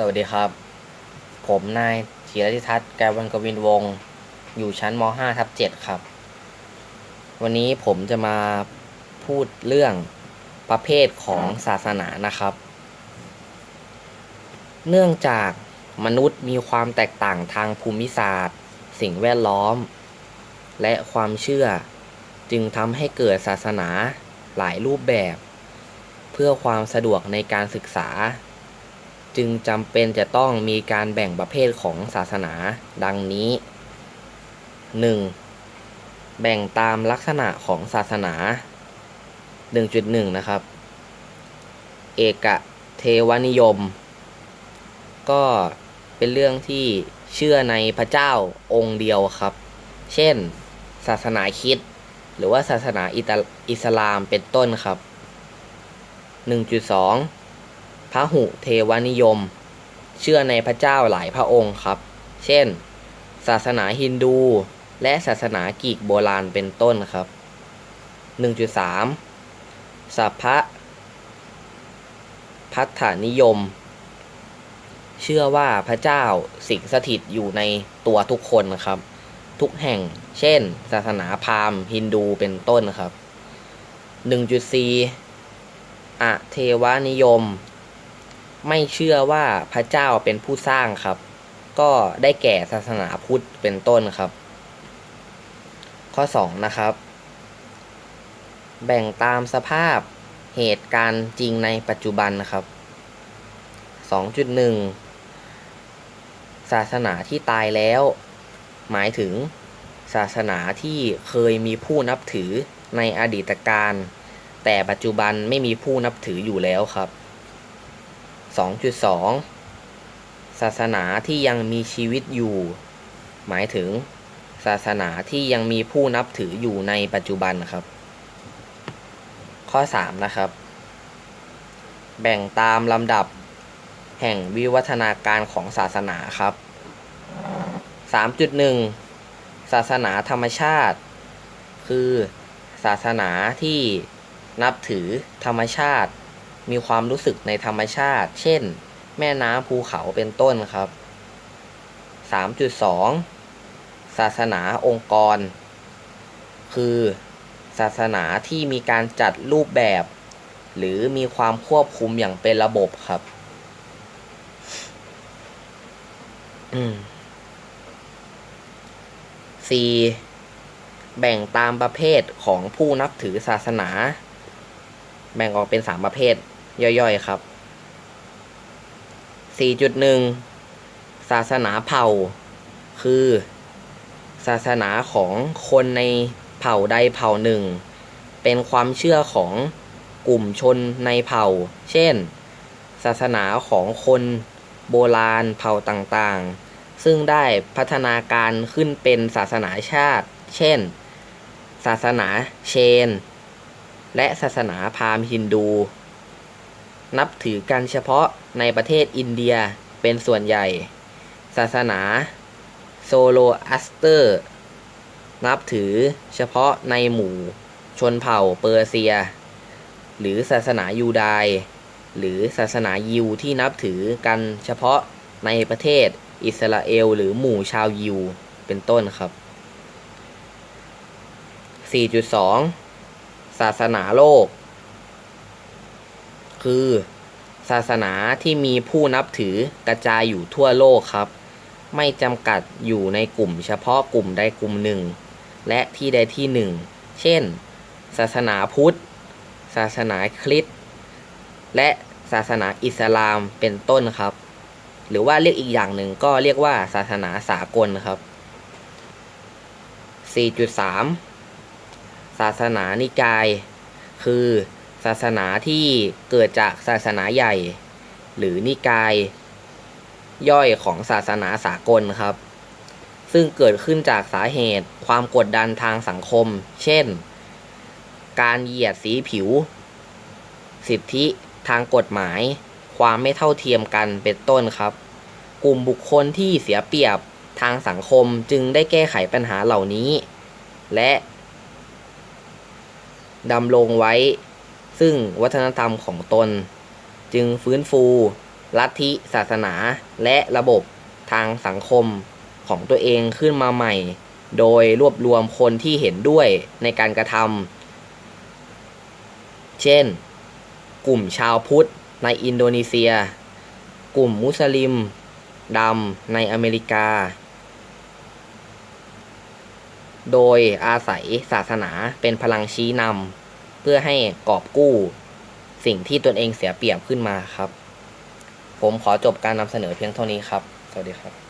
สวัสดีครับ ผมนายธีรธิทัศน์แกวันกวินวงศ์อยู่ชั้นม .5 ทับ7ครับ วันนี้ผมจะมาพูดเรื่องประเภทของศาสนานะครับ เนื่องจากมนุษย์มีความแตกต่างทางภูมิศาสตร์ สิ่งแวดล้อม และความเชื่อ จึงทำให้เกิดศาสนาหลายรูปแบบ เพื่อความสะดวกในการศึกษา จึงจำเป็นจะต้องมีการแบ่งประเภทของศาสนาดังนี้ 1. แบ่งตามลักษณะของศาสนา 1.1 นะครับ เอกเทวนิยม ก็เป็นเรื่องที่เชื่อในพระเจ้าองค์เดียวครับ เช่น ศาสนาคริดหรือว่าศาสนาอิตาอิสลามเป็นต้นครับ 1.2 พระหุเทวนิยม เชื่อในพระเจ้าหลายพระองค์ครับ เช่น ศาสนาฮินดู และศาสนากีกโบราณเป็นต้นครับ 1.3 สัพพะพัฒานิยม เชื่อว่าพระเจ้าสิงสถิตอยู่ในตัวทุกคนครับ ทุกแห่ง เช่น ศาสนาพราหมณ์ฮินดูเป็นต้นครับ 1.4อเทวนิยม ไม่เชื่อว่าพระเจ้าเป็นผู้สร้างครับ ก็ได้แก่ศาสนาพุทธเป็นต้นครับ ข้อ 2 นะครับ แบ่งตามสภาพเหตุการณ์จริงในปัจจุบันนะครับ 2.1 ศาสนาที่ตายแล้ว หมายถึงศาสนาที่เคยมีผู้นับถือในอดีตการ แต่ปัจจุบันไม่มีผู้นับถืออยู่แล้วครับ 2.2 ศาสนาที่ยังมีชีวิตอยู่ หมายถึง ศาสนาที่ยังมีผู้นับถืออยู่ในปัจจุบันครับ ข้อ 3 นะครับ แบ่งตามลำดับแห่งวิวัฒนาการของศาสนาครับ 3.1 ศาสนาธรรมชาติ คือ ศาสนาที่นับถือธรรมชาติ มีความรู้สึกในธรรมชาติ เช่น แม่น้ำภูเขาเป็นต้นครับ 3.2 ศาสนาองค์กร คือ ศาสนาที่มีการจัดรูปแบบ หรือมีความควบคุมอย่างเป็นระบบครับอืม 4. แบ่งตามประเภทของผู้นับถือศาสนา แบ่งออกเป็น 3 ประเภท ย่อยๆครับ 4.1 ศาสนาเผ่า คือ ศาสนาของคนในเผ่าใดเผ่าหนึ่ง เป็นความเชื่อของกลุ่มชนในเผ่า เช่น ศาสนาของคนโบราณเผ่าต่างๆ ซึ่งได้พัฒนาการขึ้นเป็นศาสนาชาติ เช่น ศาสนาเชน และศาสนาพราหมณ์ฮินดู นับถือกันเฉพาะในประเทศอินเดียเป็นส่วนใหญ่ ศาสนาโซโลอัสเตอร์ นับถือเฉพาะในหมู่ ชนเผ่าเปอร์เซีย หรือศาสนายูดายหรือศาสนายิวที่นับถือกันเฉพาะในประเทศอิสราเอล หรือหมู่ชาวยิวเป็นต้นครับ 4.2 ศาสนาโลก คือศาสนาที่มีผู้นับถือกระจายอยู่ทั่วโลกครับ ไม่จำกัดอยู่ในกลุ่มเฉพาะกลุ่มใดกลุ่มหนึ่ง และที่ใดที่หนึ่ง เช่น ศาสนาพุทธ ศาสนาคริสต์และศาสนาอิสลามเป็นต้นครับ หรือว่าเรียกอีกอย่างหนึ่งก็เรียกว่าศาสนาสากลครับ 4.3 ศาสนานิกาย คือาสนาที่เกิดจากศาสนาใหญ่ หรือนิกายย่อยของศาสนาสากลครับ ซึ่งเกิดขึ้นจากสาเหตุความกดดันทางสังคม เช่น การเหยียดสีผิว สิทธิทางกฎหมาย ความไม่เท่าเทียมกันเป็นต้นครับ กลุ่มบุคคลที่เสียเปรียบทางสังคมจึงได้แก้ไขปัญหาเหล่านี้ และดำรงไว้ ซึ่งวัฒนธรรมของตน จึงฟื้นฟู ลัทธิศาสนาและระบบทางสังคมของตัวเองขึ้นมาใหม่ โดยรวบรวมคนที่เห็นด้วยในการกระทำเช่น กลุ่มชาวพุทธในอินโดนีเซีย กลุ่มมุสลิมดำในอเมริกา โดยอาศัยศาสนาเป็นพลังชี้นำ เพื่อให้กอบกู้สิ่งที่ตนเองเสียเปรียบขึ้นมาครับ ผมขอจบการนำเสนอเพียงเท่านี้ครับ สวัสดีครับ